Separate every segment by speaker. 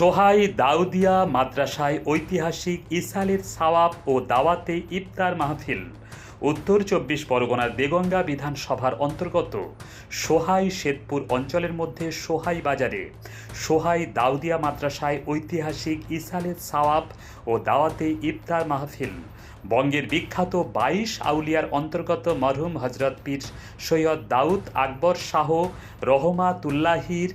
Speaker 1: সোহাই দাউদিয়া মাদ্রাসায় ঐতিহাসিক ইসালের সাওয়াব ও দাওয়াতে ইফতার মাহফিল। উত্তর চব্বিশ পরগনার দেগঙ্গা বিধানসভার অন্তর্গত সোহাই শেদপুর অঞ্চলের মধ্যে সোহাই বাজারে সোহাই দাউদিয়া মাদ্রাসায় ঐতিহাসিক ইসালের সাওয়াব ও দাওয়াতে ইফতার মাহফিল। বঙ্গের বিখ্যাত বাইশ আউলিয়ার অন্তর্গত মরহুম হজরত পীর সৈয়দ দাউদ আকবর শাহ রহমাতুল্লাহির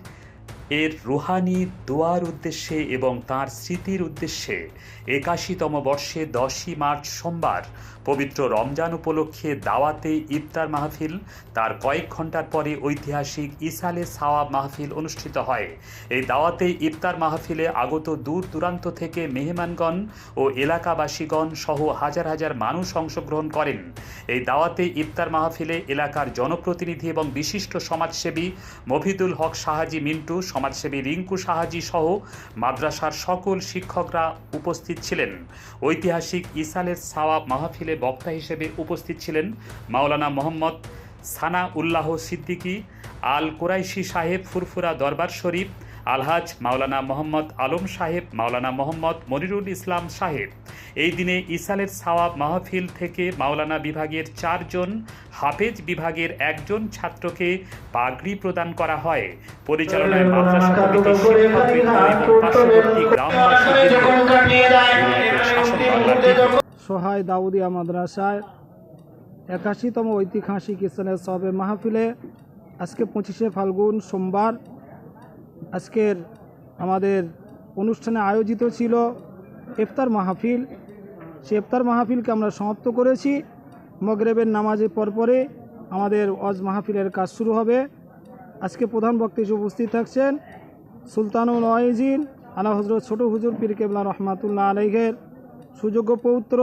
Speaker 1: এর রুহানি দোয়ার উদ্দেশ্যে এবং তার স্মৃতির উদ্দেশ্যে একাশিতম বর্ষে দশই মার্চ সোমবার পবিত্র রমজান উপলক্ষে দাওয়াতে ইফতার মাহফিল, তার কয়েক ঘণ্টার পরে ঐতিহাসিক ইসালে সাওয়াব মাহফিল অনুষ্ঠিত হয়। এই দাওয়াতে ইফতার মাহফিলে আগত দূর দূরান্ত থেকে মেহমানগণ ও এলাকাবাসীগণ সহ হাজার হাজার মানুষ অংশগ্রহণ করেন। এই দাওয়াতে ইফতার মাহফিলে এলাকার জনপ্রতিনিধি এবং বিশিষ্ট সমাজসেবী মফিদুল হক সাহাজি মিন্টু সমাজসেবী রিঙ্কু সাহাজি সহ মাদ্রাসার সকল শিক্ষকরা উপস্থিত ছিলেন। ঐতিহাসিক ইসালের সাওয়াব মাহফিলে বক্তা হিসেবে উপস্থিত ছিলেন মাওলানা মোহাম্মদ সানা উল্লাহ সিদ্দিকী, আল কোরাইশি সাহেব ফুরফুরা দরবার শরীফ আলহাজ মাওলানা মোহাম্মদ আলম সাহেব, মাওলানা মোহাম্মদ মনিরুল ইসলাম সাহেব। এই দিনে ইসালের সাওয়াব মাহফিল থেকে মাওলানা বিভাগের চারজন, হাফেজ বিভাগের একজন ছাত্রকে পাগড়ি প্রদান করা হয়। পরিচালনায় মাদ্রাসা
Speaker 2: সোহাই দাউদিয়া মাদ্রাসায় একাশিতম ঐতিহাসিক ইসলামের সবে মাহফিলে আজকে পঁচিশে ফাল্গুন সোমবার আজকের আমাদের অনুষ্ঠানে আয়োজিত ছিল ইফতার মাহফিল। সে ইফতার মাহফিলকে আমরা সমাপ্ত করেছি। মগরেবের নামাজের পরপরে আমাদের অজ মাহফিলের কাজ শুরু হবে। আজকে প্রধান বক্তা হিসেবে উপস্থিত থাকছেন সুলতানুল ওয়াইজিন আলা হজরত ছোট হুজুর পীর কেবলা রহমাতুল্লাহ আলাইহের সুযোগ্য পৌত্র,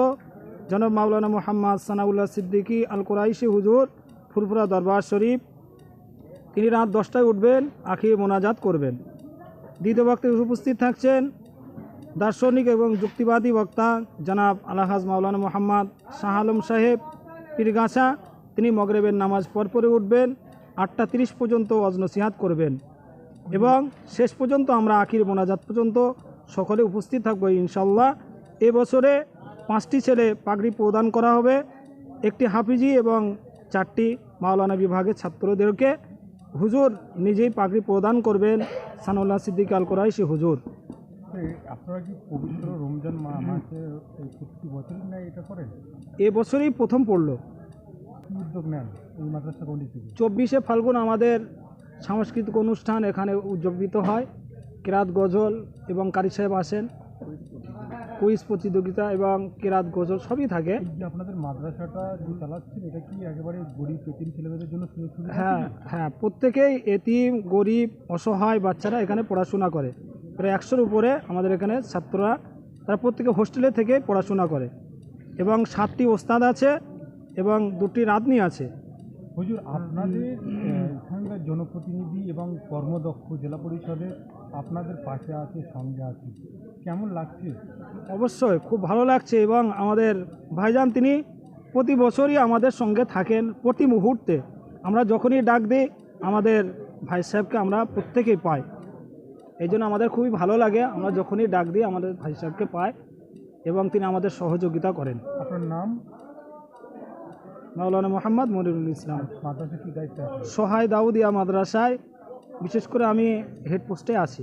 Speaker 2: জনাব মাওলানা মোহাম্মদ সানাউল্লাহ সিদ্দিকী আল কোরাইশি হুজুর, ফুরফুরা দরবার শরীফ তিনি রাত দশটায় উঠবেন আখিয়ে মোনাজাত করবেন। দ্বিতীয় বক্তায় উপস্থিত থাকছেন দার্শনিক এবং যুক্তিবাদী বক্তা জনাব আলাহাজ মাওলানা মোহাম্মদ শাহ আলম সাহেব, পীরগাছা। তিনি মগরেবের নামাজ পরপরে উঠবেন, আটটা তিরিশ পর্যন্ত অজনসিহাত করবেন। এবং শেষ পর্যন্ত আমরা আখির মোনাজাত পর্যন্ত সকলে উপস্থিত থাকব ইনশাল্লাহ এবছরে পাঁচটি ছেলে পাগড়ি প্রদান করা হবে, একটি হাফিজি এবং চারটি মাওলানা বিভাগের ছাত্রদেরকে। হুজুর নিজেই পাগড়ি প্রদান করবেন সানুল্লাহ সিদ্দিক আল কোরাইশি হুজুর।
Speaker 3: আপনারা কি পবিত্র রমজান মা মাসে প্রতি বছরই না এটা করেন?
Speaker 2: এবছরই প্রথম পড়ল।
Speaker 3: উদ্যোগ নেন এই মাদ্রাসা
Speaker 2: চব্বিশে ফাল্গুন আমাদের সাংস্কৃতিক অনুষ্ঠান এখানে উদযাপিত হয়। কেরাত গজল এবং কারি সাহেব আসেন। কুইজ প্রতিযোগিতা এবং কেরাত গজল সবই থাকে।
Speaker 3: আপনাদের মাদ্রাসাটা যে চালাচ্ছেন এটা কি একেবারে গরিব পেতিম ছেলেমেয়েদের জন্য
Speaker 2: হ্যাঁ হ্যাঁ প্রত্যেকেই এতিম গরিব অসহায় বাচ্চারা এখানে পড়াশোনা করে। প্রায় একশোর উপরে আমাদের এখানে ছাত্ররা তারা প্রত্যেকে হোস্টেলে থেকে পড়াশোনা করে। এবং সাতটি ওস্তাদ আছে এবং দুটি রাঁধনি আছে।
Speaker 3: হুজুর আপনাদের এখানকার জনপ্রতিনিধি এবং কর্মদক্ষ জেলা পরিষদের আপনাদের পাশে আছে সঙ্গে আছে। কেমন লাগছে?
Speaker 2: অবশ্যই খুব ভালো লাগছে এবং আমাদের ভাইজান তিনি প্রতি বছরই আমাদের সঙ্গে থাকেন প্রতি মুহূর্তে। আমরা যখনই ডাক দিই আমাদের ভাই সাহেবকে আমরা প্রত্যেকেই পাই। এই জন্য আমাদের খুবই ভালো লাগে আমরা যখনই ডাক দিই আমাদের ভাই সাহেবকে পাই এবং তিনি আমাদের সহযোগিতা করেন।
Speaker 3: আপনার নাম?
Speaker 2: মাওলানা মোহাম্মদ মনিরুল ইসলাম।
Speaker 3: মাদ্রাসা কি দায়িত্ব আছে?
Speaker 2: সহায় দাউদিয়া মাদ্রাসায় বিশেষ করে আমি হেড পোস্টে আছি।